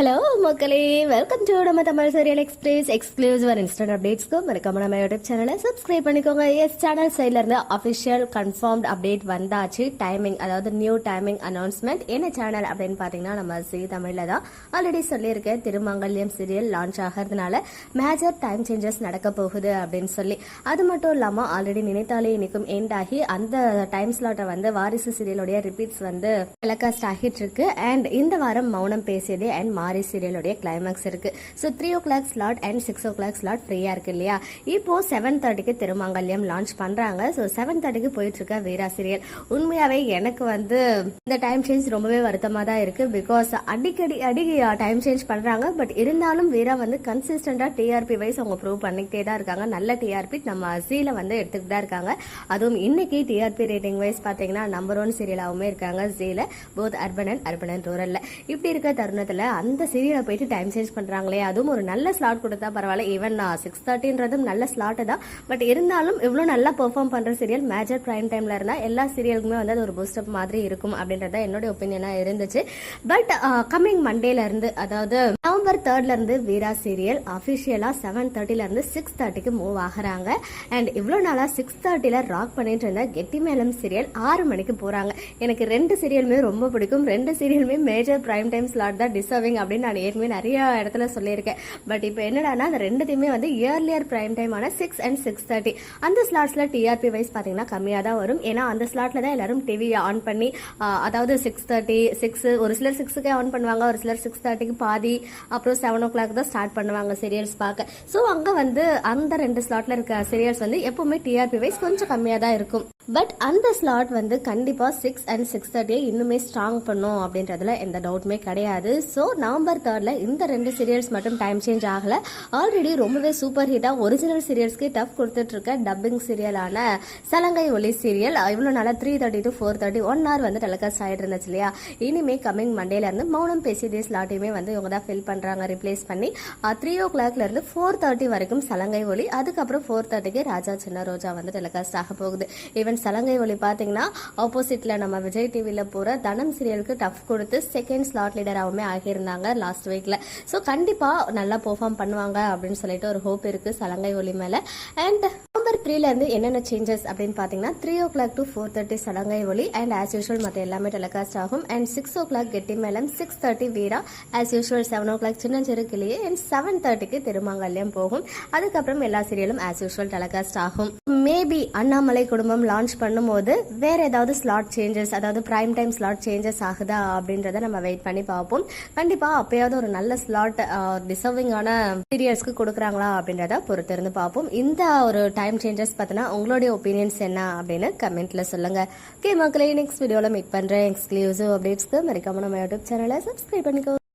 Hello மக்களே. Welcome to நம்ம Tamil serial express exclusive instant அப்டேட்ஸ்க்கு மறக்காம நம்ம யூடியூப் சேனலை சப்ஸ்கிரைப் பண்ணிக்கோங்க. எஸ் சேனல் சைட்ல இருந்து அஃபிஷியல் கன்ஃபார்ம்ட் அப்டேட் வந்தாச்சு. டைமிங் அதாவது நியூ டைமிங் அனௌன்ஸ்மெண்ட் என்ன சேனல் அப்படின்னு பார்த்தீங்கன்னா நம்ம சி தமிழ்ல தான் ஆல்ரெடி சொல்லியிருக்கேன் திருமங்கல்யம் சீரியல் லான்ச் ஆகிறதுனால மேஜர் டைம் சேஞ்சஸ் நடக்க போகுது அப்படின்னு சொல்லி. அது மட்டும் இல்லாமல் ஆல்ரெடி நினைத்தாலே இன்னைக்கும் எண்ட் ஆகி அந்த டைம் ஸ்லாட்டை வந்து வாரிசு சீரியலுடைய ரிப்பீட்ஸ் வந்து டெலகாஸ்ட் ஆகிட்டு இருக்கு. அண்ட் இந்த வாரம் மௌனம் பேசியது அண்ட் மாரி சீரியலுடைய கிளைமேக்ஸ் இருக்குது so three o'clock slot and six o'clock slot ஃப்ரீயாக இருக்குது இல்லையா? இப்போது செவன் தேர்ட்டிக்கு திருமங்கல்யம் லான்ச் பண்ணுறாங்க ஸோ செவன் தேர்ட்டிக்கு போயிட்டுருக்க வீரா சீரியல். உண்மையாகவே எனக்கு வந்து இந்த டைம் சேஞ்ச் ரொம்பவே வருத்தமாக தான் இருக்குது பிகாஸ் அடிக்கடி அடி டைம் சேஞ்ச் பண்ணுறாங்க பட் இருந்தாலும் வீரா வந்து கன்சிஸ்டண்டாக டிஆர்பி வைஸ் அவங்க ப்ரூவ் பண்ணிக்கிட்டே தான் இருக்காங்க. நல்ல டிஆர்பி நம்ம ஜீல வந்து எடுத்துக்கிட்டு தான் இருக்காங்க. அதுவும் இன்னைக்கு டிஆர்பி ரேட்டிங் வைஸ் பார்த்தீங்கன்னா நம்பர் ஒன் சீரியலாகவுமே இருக்காங்க ஜீல both urban and urban and ரூரலில் இப்படி இருக்க தருணத்தில் அந்த அந்த சீரியலை போயிட்டு டைம் சேஞ்ச் பண்ணுறாங்களே அதுவும் ஒரு நல்ல ஸ்லாட் கொடுத்தா பரவாயில்ல. ஈவன் சிக்ஸ் தேர்ட்டின்றதும் நல்ல ஸ்லாட் தான். பட் இருந்தாலும் இவ்வளோ நல்லா பெர்ஃபார்ம் பண்ணுற சீரியல் மேஜர் ப்ரைம் டைமில் இருந்தால் எல்லா சீரியலுக்குமே வந்து அது ஒரு பூஸ்டப் மாதிரி இருக்கும் அப்படின்றத என்னோட ஒப்பீனியனாக இருந்துச்சு. பட் கம்மிங் மண்டேலேருந்து அதாவது நவம்பர் தேர்ட்லேருந்து வீரா சீரியல் அஃபிஷியலாக செவன் தேர்ட்டிலேருந்து சிக்ஸ் தேர்ட்டிக்கு மூவ் ஆகிறாங்க. அண்ட் இவ்வளோ நாளாக சிக்ஸ் தேர்ட்டியில் ராக் பண்ணிட்டு இருந்த கெட்டி மேலம் சீரியல் ஆறு மணிக்கு போகிறாங்க எனக்கு ரெண்டு சீரியலுமே ரொம்ப பிடிக்கும். ரெண்டு சீரியலுமே மேஜர் பிரைம் டைம் ஸ்லாட் தான் டிசர்விங் அப்படின்னு நான் ஏற்கனவே நிறைய இடத்துல சொல்லியிருக்கேன். பட் இப்போ என்னடானா அந்த ரெண்டுத்தையுமே வந்து earlier prime time six and six thirty அந்த ஸ்லாட்ஸில் டிஆர்பி வைஸ் பார்த்தீங்கன்னா கம்மியாக தான் வரும். ஏன்னா அந்த ஸ்லாட்டில் தான் எல்லாரும் டிவி ஆன் பண்ணி அதாவது சிக்ஸ் தேர்ட்டி சிக்ஸ் ஒரு சிலர் சிக்ஸுக்கே ஆன் பண்ணுவாங்க ஒரு சிலர் சிக்ஸ் தேர்ட்டிக்கு பாதி அப்புறம் செவன் ஓ கிளாக் தான் ஸ்டார்ட் பண்ணுவாங்க சீரியல்ஸ் பார்க்க. ஸோ அங்கே வந்து அந்த ரெண்டு ஸ்லாட்ல இருக்க சீரியல்ஸ் வந்து எப்பவுமே டிஆர்பி வைஸ் கொஞ்சம் கம்மியாக தான் இருக்கும். பட் அந்த ஸ்லாட் வந்து கண்டிப்பாக சிக்ஸ் அண்ட் சிக்ஸ் தேர்ட்டியை இன்னுமே ஸ்ட்ராங் பண்ணும் அப்படின்றதுல எந்த டவுட்டுமே கிடையாது. ஸோ நவம்பர் தேர்டில் இந்த ரெண்டு சீரியல்ஸ் மட்டும் டைம் சேஞ்ச் ஆகலை. ஆல்ரெடி ரொம்பவே சூப்பர் ஹிட்டாக ஒரிஜினல் சீரியல்ஸ்க்கு டஃப் கொடுத்துட்ருக்க டப்பிங் சீரியலான சலங்கை ஒலி சீரியல் இவ்வளோ நாளாக three thirty to four thirty one hour வந்து டெலிகாஸ்ட் ஆகிட்டு இருந்துச்சு இல்லையா? இனிமே கம்மிங் மண்டேல இருந்து மௌனம் பேசியதே ஸ்லாட்டையுமே வந்து இவங்க தான் ஃபில் பண்ணுறாங்க ரிப்ளேஸ் பண்ணி. த்ரீ ஓ கிளாக்லேருந்து ஃபோர் தேர்ட்டி வரைக்கும் சலங்கை ஒலி அதுக்கப்புறம் ஃபோர் தேர்ட்டிக்கு ராஜா சின்ன ரோஜா வந்து டெலிகாஸ்ட் ஆக போகுது. ஈவன் சலங்கை ஒலி பார்த்தீங்கன்னா ஆப்போசிட்ல நம்ம விஜய் டிவியில் போகிற தனம் சீரியலுக்கு டஃப் கொடுத்து செகண்ட் ஸ்லாட் லீடராகவுமே ஆகியிருந்தாங்க லாஸ்ட் வீக்ல ஸோ கண்டிப்பாக நல்லா பெர்ஃபார்ம் பண்ணுவாங்க அப்படின்னு சொல்லிட்டு ஒரு ஹோப் இருக்கு சலங்கை ஒலி மேலே. அண்ட் த்ரீலேருந்து இருந்து என்னென்ன சேஞ்சஸ் அப்படின்னு பார்த்தீங்கன்னா three o'clock to four thirty Salangai Oli and as usual மற்ற எல்லாமே டெலிகாஸ்ட் ஆகும். அண்ட் சிக்ஸ் ஓ கிளாக் கெட்டி மேலம் six thirty Veera as usual seven o'clock சின்னஞ்சிறு கிளியே அண்ட் செவன் தேர்ட்டிக்கு திருமங்கல்யம் போகும். அதுக்கப்புறம் எல்லா சீரியலும் ஆஸ் யூஷுவல் டெலிகாஸ்ட் ஆகும். மேபி அண்ணாமலை குடும்பம் லான்ச் பண்ணும்போது வேற ஏதாவது ஸ்லாட் சேஞ்சஸ் அதாவது பிரைம் டைம் ஸ்லாட் சேஞ்சஸ் ஆகுதா அப்படின்றத நம்ம வெயிட் பண்ணி பார்ப்போம். கண்டிப்பாக அப்பயாவது ஒரு நல்ல ஸ்லாட் டிசர்விங்கான சீரியல்ஸ்க்கு கொடுக்குறாங்களா அப்படின்றத பொறுத்திருந்து பார்ப்போம். இந்த ஒரு டைம் சேஞ்சஸ் பார்த்தீங்கன்னா உங்களுடைய ஒப்பீனியன்ஸ் என்ன அப்படின்னு கமெண்ட்ல சொல்லுங்க. ஓகே மக்களே நெக்ஸ்ட் வீடியோவில் மீட் பண்ணுறேன் எக்ஸ்க்ளூசிவ் அப்டேட்ஸ்க்கு மறக்காம நம்ம யூடியூப் சேனலை சப்ஸ்கிரைப் பண்ணிக்கோ